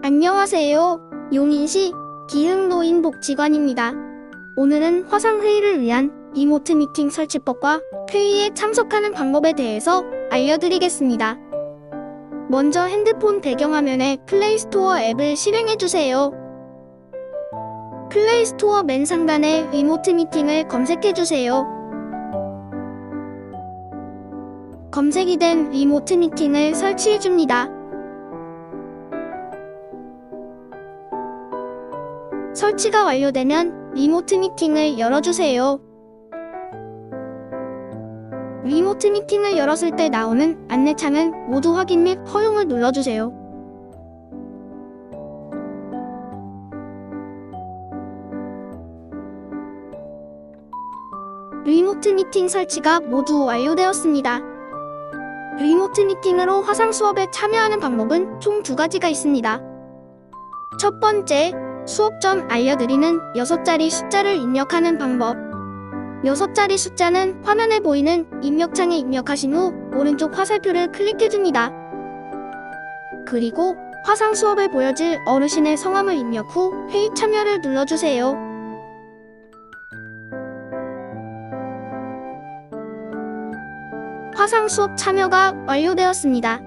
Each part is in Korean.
안녕하세요. 용인시 기흥노인복지관입니다. 오늘은 화상회의를 위한 리모트 미팅 설치법과 회의에 참석하는 방법에 대해서 알려드리겠습니다. 먼저 핸드폰 배경화면에 플레이스토어 앱을 실행해주세요. 플레이스토어 맨 상단에 리모트 미팅을 검색해주세요. 검색이 된 리모트 미팅을 설치해줍니다. 설치가 완료되면 리모트 미팅을 열어주세요. 리모트 미팅을 열었을 때 나오는 안내창은 모두 확인 및 허용을 눌러주세요. 리모트 미팅 설치가 모두 완료되었습니다. 리모트 미팅으로 화상 수업에 참여하는 방법은 총 두 가지가 있습니다. 첫 번째, 수업 전 알려드리는 6자리 숫자를 입력하는 방법. 6자리 숫자는 화면에 보이는 입력창에 입력하신 후 오른쪽 화살표를 클릭해줍니다. 그리고 화상 수업에 보여질 어르신의 성함을 입력 후 회의 참여를 눌러주세요. 화상 수업 참여가 완료되었습니다.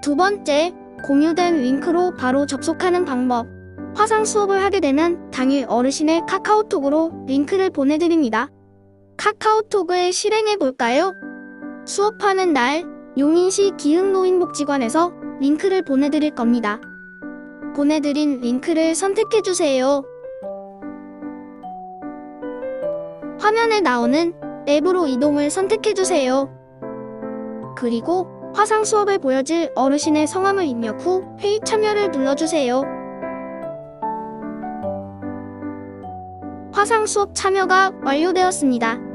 두 번째, 공유된 링크로 바로 접속하는 방법. 화상 수업을 하게 되면 당일 어르신의 카카오톡으로 링크를 보내드립니다. 카카오톡을 실행해 볼까요? 수업하는 날 용인시 기흥노인복지관에서 링크를 보내드릴 겁니다. 보내드린 링크를 선택해 주세요. 화면에 나오는 앱으로 이동을 선택해 주세요. 그리고 화상 수업에 보여질 어르신의 성함을 입력 후 회의 참여를 눌러주세요. 화상 수업 참여가 완료되었습니다.